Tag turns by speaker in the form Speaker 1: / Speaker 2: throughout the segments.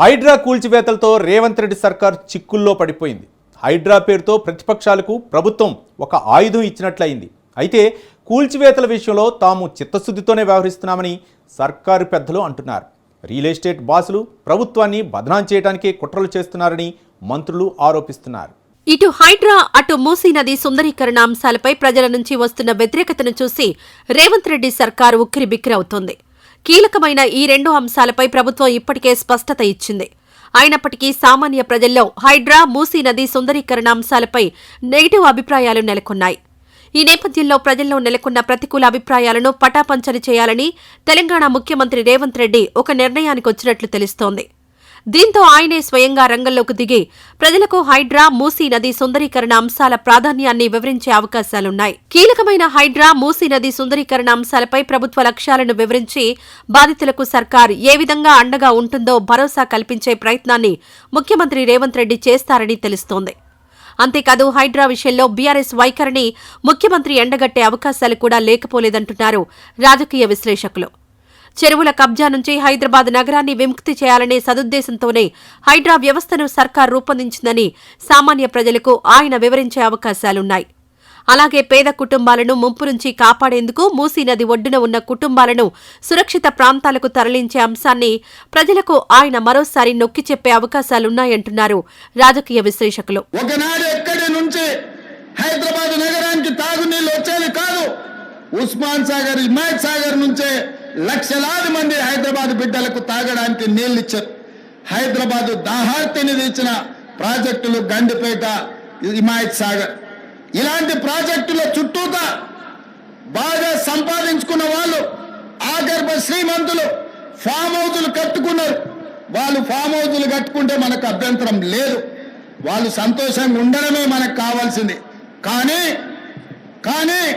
Speaker 1: హైడ్రా కూల్చివేతలతో రేవంత్ రెడ్డి సర్కార్ చిక్కుల్లో పడిపోయింది. హైడ్రా పేరుతో ప్రతిపక్షాలకు ప్రభుత్వం ఒక ఆయుధం ఇచ్చినట్లయింది. అయితే కూల్చివేతల విషయంలో తాము చిత్తశుద్ధితోనే వ్యవహరిస్తున్నామని సర్కారు పెద్దలు అంటున్నారు. రియల్ ఎస్టేట్ బాసులు ప్రభుత్వాన్ని బదనాం చేయడానికే కుట్రలు చేస్తున్నారని మంత్రులు ఆరోపిస్తున్నారు.
Speaker 2: ఇటు హైడ్రా అటు మూసీ నది సుందరీకరణ అంశాలపై ప్రజల నుంచి వస్తున్న వ్యతిరేకతను చూసి రేవంత్ రెడ్డి సర్కారు ఉక్కిరిబిక్కిరవుతోంది. కీలకమైన ఈ రెండు అంశాలపై ప్రభుత్వం ఇప్పటికే స్పష్టత ఇచ్చింది. అయినప్పటికీ సామాన్య ప్రజల్లో హైడ్రా మూసీ నది సుందరీకరణ అంశాలపై నెగిటివ్ అభిప్రాయాలు నెలకొన్నాయి. ఈ నేపథ్యంలో ప్రజల్లో నెలకొన్న ప్రతికూల అభిప్రాయాలను పటాపంచలు చేయాలని తెలంగాణ ముఖ్యమంత్రి రేవంత్ రెడ్డి ఒక నిర్ణయానికి వచ్చినట్లు తెలుస్తోంది. దీంతో ఆయనే స్వయంగా రంగంలోకి దిగి ప్రజలకు హైడ్రా మూసీ నది సుందరీకరణ అంశాల ప్రాధాన్యాన్ని వివరించే అవకాశాలున్నాయి. కీలకమైన హైడ్రా మూసీ నది సుందరీకరణ అంశాలపై ప్రభుత్వ లక్ష్యాలను వివరించి బాధితులకు సర్కార్ ఏ విధంగా అండగా ఉంటుందో భరోసా కల్పించే ప్రయత్నాన్ని ముఖ్యమంత్రి రేవంత్ రెడ్డి చేస్తారని తెలుస్తోంది. అంతేకాదు హైడ్రా విషయంలో బీఆర్ఎస్ వైఖరిని ముఖ్యమంత్రి ఎండగట్టే అవకాశాలు కూడా లేకపోలేదంటున్నారు రాజకీయ విశ్లేషకులు. చెరువుల కబ్జా నుంచి హైదరాబాద్ నగరాన్ని విముక్తి చేయాలనే సదుద్దేశంతోనే హైడ్రా వ్యవస్థను సర్కార్ రూపొందించిందని సామాన్య ప్రజలకు ఆయన వివరించే అవకాశాలున్నాయి. అలాగే పేద కుటుంబాలను ముంపు నుంచి కాపాడేందుకు మూసీ నది ఒడ్డున ఉన్న కుటుంబాలను సురక్షిత ప్రాంతాలకు తరలించే అంశాన్ని ప్రజలకు ఆయన మరోసారి నొక్కి చెప్పే అవకాశాలున్నాయంటున్నారు రాజకీయ విశ్లేషకులు.
Speaker 3: ఒకనాడు ఎక్కడి నుంచి హైదరాబాద్ నగరానికి తాగునీళ్ళు ఉస్మాన్ సాగర్ హిమాయత్ సాగర్ నుంచే లక్షలాది మంది హైదరాబాద్ బిడ్డలకు తాగడానికి నీళ్ళు ఇచ్చారు హైదరాబాద్ దాహార్తిని తీర్చిన ప్రాజెక్టులు గండిపేట హిమాయత్ సాగర్. ఇలాంటి ప్రాజెక్టుల చుట్టూతా బాగా సంపాదించుకున్న వాళ్ళు ఆగర్భ శ్రీమంతులు ఫామ్ హౌజులు కట్టుకున్నారు. వాళ్ళు ఫామ్ హౌజులు కట్టుకుంటే మనకు అభ్యంతరం లేదు. వాళ్ళు సంతోషంగా ఉండడమే మనకు కావాల్సింది. కానీ కానీ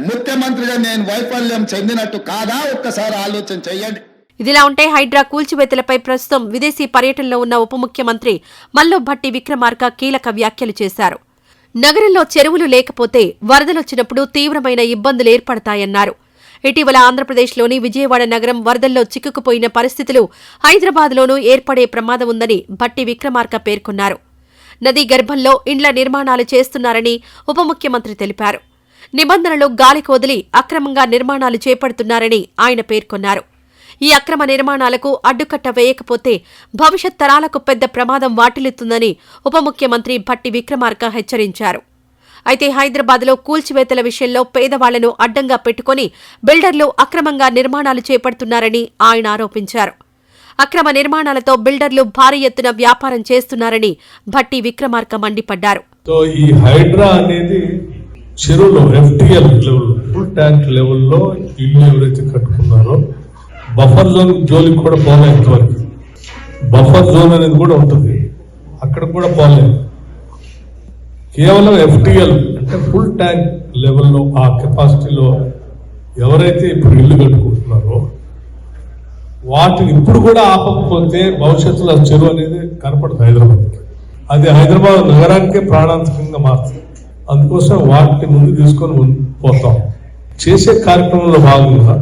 Speaker 3: ముఖ్యమంత్రిగా నేను వైఫల్యం చెందినట్టు కాదా? ఒక్కసారి ఆలోచన చేయండి.
Speaker 2: ఇదిలా ఉంటే హైడ్రా కూల్చివేతలపై ప్రస్తుతం విదేశీ పర్యటనలో ఉన్న ఉప ముఖ్యమంత్రి మల్లో భట్టి విక్రమార్క కీలక వ్యాఖ్యలు చేశారు. నగరంలో చెరువులు లేకపోతే వరదలొచ్చినప్పుడు తీవ్రమైన ఇబ్బందులు ఏర్పడతాయన్నారు. ఇటీవల ఆంధ్రప్రదేశ్లోని విజయవాడ నగరం వరదల్లో చిక్కుకుపోయిన పరిస్థితులు హైదరాబాద్లోనూ ఏర్పడే ప్రమాదం ఉందని భట్టి విక్రమార్క పేర్కొన్నారు. నదీ గర్భంలో ఇండ్ల నిర్మాణాలు చేస్తున్నారని ఉప ముఖ్యమంత్రి తెలిపారు. నిబంధనలు గాలికి వదిలి అక్రమంగా నిర్మాణాలు చేపడుతున్నారని ఆయన పేర్కొన్నారు. ఈ అక్రమ నిర్మాణాలకు అడ్డుకట్ట వేయకపోతే భవిష్యత్ తరాలకు పెద్ద ప్రమాదం వాటిల్లుతుందని ఉప ముఖ్యమంత్రి భట్టి విక్రమార్క హెచ్చరించారు. అయితే హైదరాబాద్లో కూల్చివేతల విషయంలో పేదవాళ్ళను అడ్డంగా పెట్టుకుని బిల్డర్లు అక్రమంగా నిర్మాణాలు చేపడుతున్నారని ఆయన ఆరోపించారు. అక్రమ నిర్మాణాలతో బిల్డర్లు భారీ ఎత్తున వ్యాపారం చేస్తున్నారని భట్టి విక్రమార్క మండిపడ్డారు.
Speaker 4: ఈ హైడ్రా అనేది చెరువులో ఎఫ్టిఎల్ లెవెల్ ఫుల్ ట్యాంక్ లెవెల్లో ఇల్లు ఎవరైతే కట్టుకున్నారో బఫర్ జోన్ జోలికి కూడా పోలేదు ఇంతవరకు. బఫర్ జోన్ అనేది కూడా ఉంటుంది. అక్కడ కూడా పోలేదు కేవలం ఎఫ్టిఎల్ అంటే ఫుల్ ట్యాంక్ లెవెల్లో ఆ కెపాసిటీలో ఎవరైతే ఇప్పుడు ఇల్లు కట్టుకుంటున్నారో వాటిని ఇప్పుడు కూడా ఆపకపోతే భవిష్యత్తులో ఆ చెరువు అనేది కనపడదు హైదరాబాద్కి. అది హైదరాబాద్ నగరానికే ప్రాణాంతకంగా మారుతుంది. అందుకోసం వాటిని ముందు తీసుకొని పోతాం. చేసే కార్యక్రమంలో భాగంగా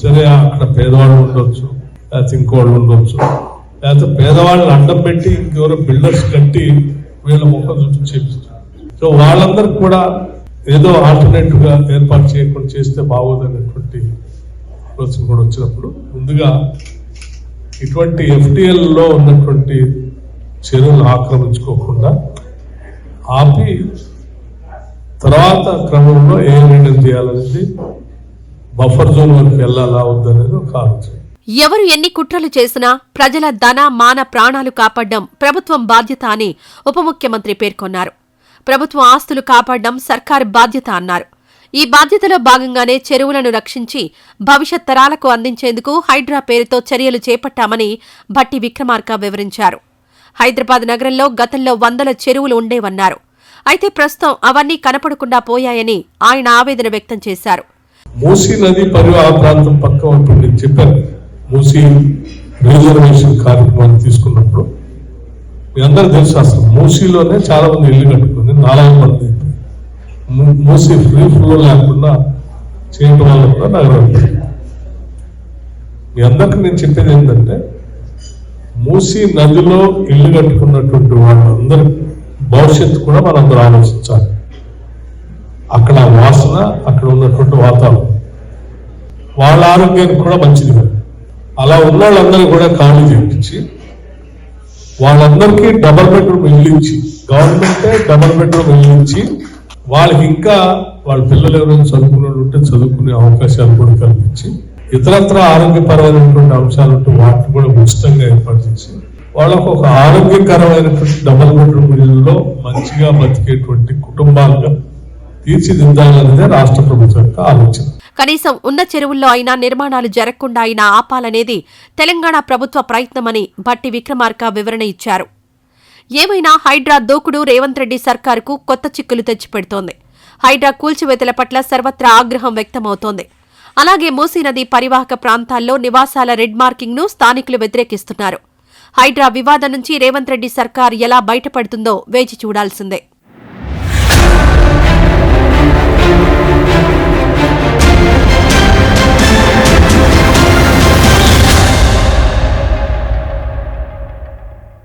Speaker 4: సరే అక్కడ పేదవాళ్ళు ఉండొచ్చు లేకపోతే ఇంకోళ్ళు ఉండొచ్చు లేకపోతే పేదవాళ్ళని అడ్డం పెట్టి ఇంకెవరో బిల్డర్స్ కట్టి వీళ్ళ ముఖం చుట్టూ చేపిస్తారు. సో వాళ్ళందరికి కూడా ఏదో ఆల్టర్నేటివ్గా ఏర్పాటు చేయకుండా చేస్తే బాగోదనేటువంటి ఆలోచన కూడా వచ్చినప్పుడు ముందుగా ఇటువంటి FTL ఉన్నటువంటి చెరువులు ఆక్రమించుకోకుండా ఆపి తర్వాత క్రమంలో ఏ నిర్ణయం చేయాలనేది బఫర్ జోన్ వరకు వెళ్ళాలా వద్దనేది ఒక ఆలోచన.
Speaker 2: ఎవరు ఎన్ని కుట్రలు చేసినా ప్రజల ధన మాన ప్రాణాలు కాపాడడం ప్రభుత్వం బాధ్యత అని ఉప ముఖ్యమంత్రి పేర్కొన్నారు. ప్రభుత్వం ఆస్తులు కాపాడడం సర్కారు బాధ్యత అన్నారు. ఈ బాధ్యతలో భాగంగానే చెరువులను రక్షించి భవిష్యత్ తరాలకు అందించేందుకు హైడ్రా పేరుతో చర్యలు చేపట్టామని భట్టి విక్రమార్క వివరించారు. హైదరాబాద్ నగరంలో గతంలో వందల చెరువులు ఉండేవన్నారు. అయితే ప్రస్తుతం అవన్నీ కనపడకుండా పోయాయని ఆయన ఆవేదన వ్యక్తం చేశారు.
Speaker 4: మూసీ నది పరివాహ ప్రాంతం పక్క ఇప్పుడు నేను చెప్పాను. మూసీ రిజర్వేషన్ కార్యక్రమాన్ని తీసుకున్నప్పుడు మీ అందరూ తెలుసు అసలు మూసీలోనే చాలా మంది ఇల్లు కట్టుకుంది నాలుగు మంది మూసీ ఫ్రీ ఫ్లో లేకుండా చేయడం వల్ల కూడా నగరం మీ అందరికి నేను చెప్పేది ఏంటంటే మూసీ నదిలో ఇల్లు కట్టుకున్నటువంటి వాళ్ళందరి భవిష్యత్తు కూడా మనందరూ ఆలోచించాలి. అక్కడ వాసన అక్కడ ఉన్నటువంటి వాతావరణం. వాళ్ళ ఆరోగ్యానికి కూడా మంచిది కాదు. అలా ఉన్న వాళ్ళందరూ కూడా ఖాళీ చేయించి వాళ్ళందరికీ డబల్ బెడ్రూమ్ ఇల్లు గవర్నమెంటే డబల్ బెడ్రూమ్ ఇల్లు వాళ్ళకి ఇంకా వాళ్ళ పిల్లలు ఎవరైనా చదువుకునే ఉంటే చదువుకునే అవకాశాలు కూడా కల్పించి ఇతరత్ర ఆరోగ్యపరమైనటువంటి అంశాలు వాటిని కూడా ఉచితంగా ఏర్పాటు చేసి వాళ్ళకు ఒక ఆరోగ్యకరమైనటువంటి డబల్ బెడ్రూమ్ ఇళ్ళలో మంచిగా బతికేటువంటి కుటుంబాలుగా తీర్చిదిద్దాలనేదే రాష్ట్ర ప్రభుత్వం యొక్క ఆలోచన.
Speaker 2: కనీసం ఉన్న చెరువుల్లో అయినా నిర్మాణాలు జరగకుండా అయినా ఆపాలనేది తెలంగాణ ప్రభుత్వ ప్రయత్నమని భట్టి విక్రమార్క వివరణ ఇచ్చారు. ఏమైనా హైడ్రా దూకుడు రేవంత్ రెడ్డి సర్కారుకు కొత్త చిక్కులు తెచ్చిపెడుతోంది. హైడ్రా కూల్చివేతల పట్ల సర్వత్రా ఆగ్రహం వ్యక్తమవుతోంది. అలాగే మూసీ నది పరివాహక ప్రాంతాల్లో నివాసాల రెడ్ మార్కింగ్ను స్థానికులు వ్యతిరేకిస్తున్నారు. హైడ్రా వివాదం నుంచి రేవంత్ రెడ్డి సర్కార్ ఎలా బయటపడుతుందో వేచి చూడాల్సిందే.